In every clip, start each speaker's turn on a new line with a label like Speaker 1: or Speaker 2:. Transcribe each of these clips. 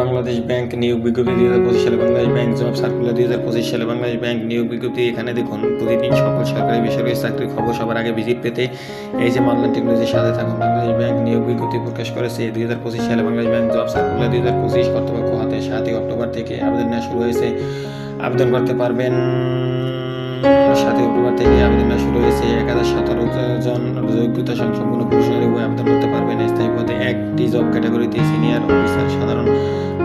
Speaker 1: Bangladesh bank নিয়োগ বিজ্ঞপ্তি দুই হাজার পঁচিশ সালে বাংলাদেশ ব্যাংক জব সার্কুলার দুই হাজার পঁচিশ সালে বাংলাদেশ ব্যাংক নিয়োগ বিজ্ঞপ্তি এখানে দেখুন। প্রতিদিন সকল সরকারি বেসরকারি চাকরির খবর সবার আগে ভিজিট পেতে এই যে মানলান টেকনোলজির সাথে থাকুন। বাংলাদেশ ব্যাংক নিয়োগ বিজ্ঞপ্তি প্রকাশ করেছে দুই হাজার পঁচিশ সালে বাংলাদেশ ব্যাংক জব সার্কুলার দুই হাজার পঁচিশ কর্তৃপক্ষ হাতে সাতই অক্টোবর থেকে আবেদন নেওয়া শুরু হয়েছে। আবেদন করতে পারবেন সাতই অক্টোবর থেকে আবেদন নেওয়া শুরু হয়েছে। এক হাজার সতেরো জন যোগ্যতা সম্পন্ন পুরুষ নারী আবেদন করতে একটি জব ক্যাটাগরিতে সিনিয়র অফিসার সাধারণ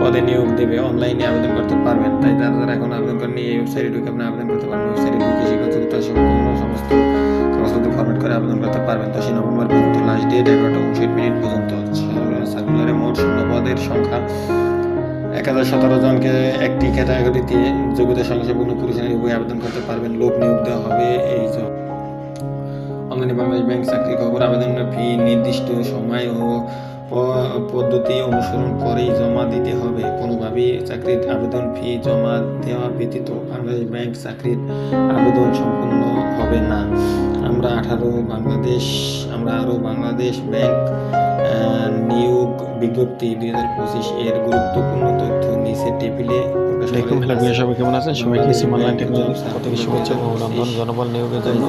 Speaker 1: পদে নিয়োগ দেবে। অনলাইনে আবেদন করতে পারবেন। তাই যারা যারা এখন আবেদন করেনি এই ওয়েবসাইটে ঢুকে আপনি আবেদন করতে পারবেন। ওয়েবসাইটে ঢুকে সম্পূর্ণ সমস্ত কাগজপত্র ফরম্যাট করে আবেদন করতে পারবেন। দশই নভেম্বর পর্যন্ত লাস্ট ডেট এগারোটা উনষাট মিনিট পর্যন্ত সার্কুলারে মোট শূন্য পদের সংখ্যা। এক হাজার সতেরো জনকে একটি ক্যাটাগরিতে যোগ্যতা সংখ্যাপূর্ণ পুরুষ নারী উভয় আবেদন করতে পারবেন। লোক নিয়োগ দেওয়া হবে। এই জব অনলাইনে বাংলাদেশ ব্যাংক চাকরি খবর, আবেদনের ফি, নির্দিষ্ট সময় ও পদ্ধতি অনুসরণ করেই জমা দিতে হবে। কোনোভাবেই চাকরির আবেদন ফি জমা দেওয়া ব্যতীত বাংলাদেশ ব্যাংক চাকরির আবেদন সম্পূর্ণ হবে না। আমরা আঠারো বাংলাদেশ আমরা আরও বাংলাদেশ ব্যাংক নিয়োগ বিজ্ঞপ্তি দুই হাজার পঁচিশ এর গুরুত্বপূর্ণ তথ্য নিচে টেবিলে
Speaker 2: দেখুন হ্যালো
Speaker 1: আছে।
Speaker 2: সবাই কেমন আছেন? সবাইকে সিমানলাইন টেকনোলজি থেকে শুভেচ্ছা ও অভিনন্দন জনবল নিয়োগের জন্য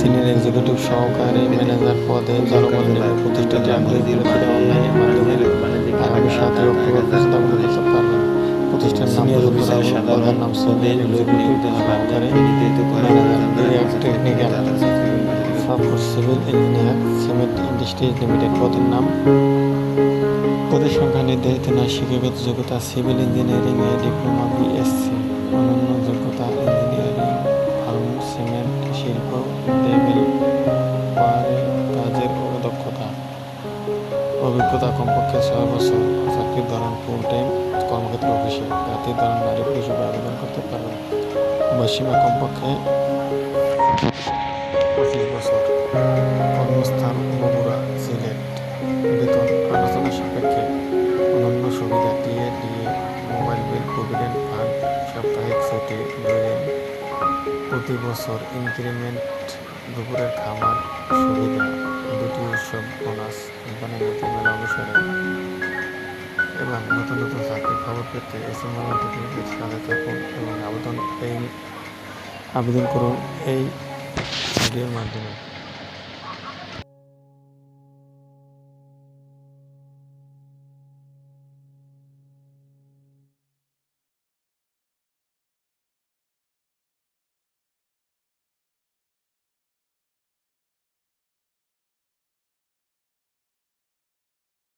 Speaker 2: সিনিয়র এক্সিকিউটিভ সহকারী ম্যানেজার পদে জনবল নিয়োগ প্রতিষ্ঠানটি আগ্রহী অনলাইনের মাধ্যমে আগামী সাতই অক্টোবর পর্যন্ত করতে পারবেন প্রতিষ্ঠান নাম
Speaker 1: সিনিয়র
Speaker 2: প্রধান নাম সহকারী manager civil engineer cement industries limited পদের নাম। পদের সংখ্যা নির্ধারিত নয়, শিক্ষাগত যোগ্যতা সিভিল ইঞ্জিনিয়ারিং এ ডিপ্লোমা, বিএসসি অন্যান্য যোগ্যতা ইঞ্জিনিয়ারিং, ফার্ম, সিমেন্ট, শিল্প পারে কাজের দক্ষতা অভিজ্ঞতা কমপক্ষে ছয় বছর, চাকরির ধরন ফুল টাইম কর্মক্ষেত্র অফিসে জাতির ধরন নারী পুরুষ আবেদন করতে পারবে বয়সীমা কমপক্ষে সাপ্তাহিক ছুটি বেতন প্রতি বছর ইনক্রিমেন্ট দুপুরের খাবার সুবিধা দুটি উৎসব বোনাস কোম্পানির নীতি মেলা অনুসারে এবং নতুন নতুন চাকরির খবর পেতে এস এম টেকনিকের সাথে থাকুন এবং আবেদন এই আবেদন করুন এই ভিডিওর মাধ্যমে।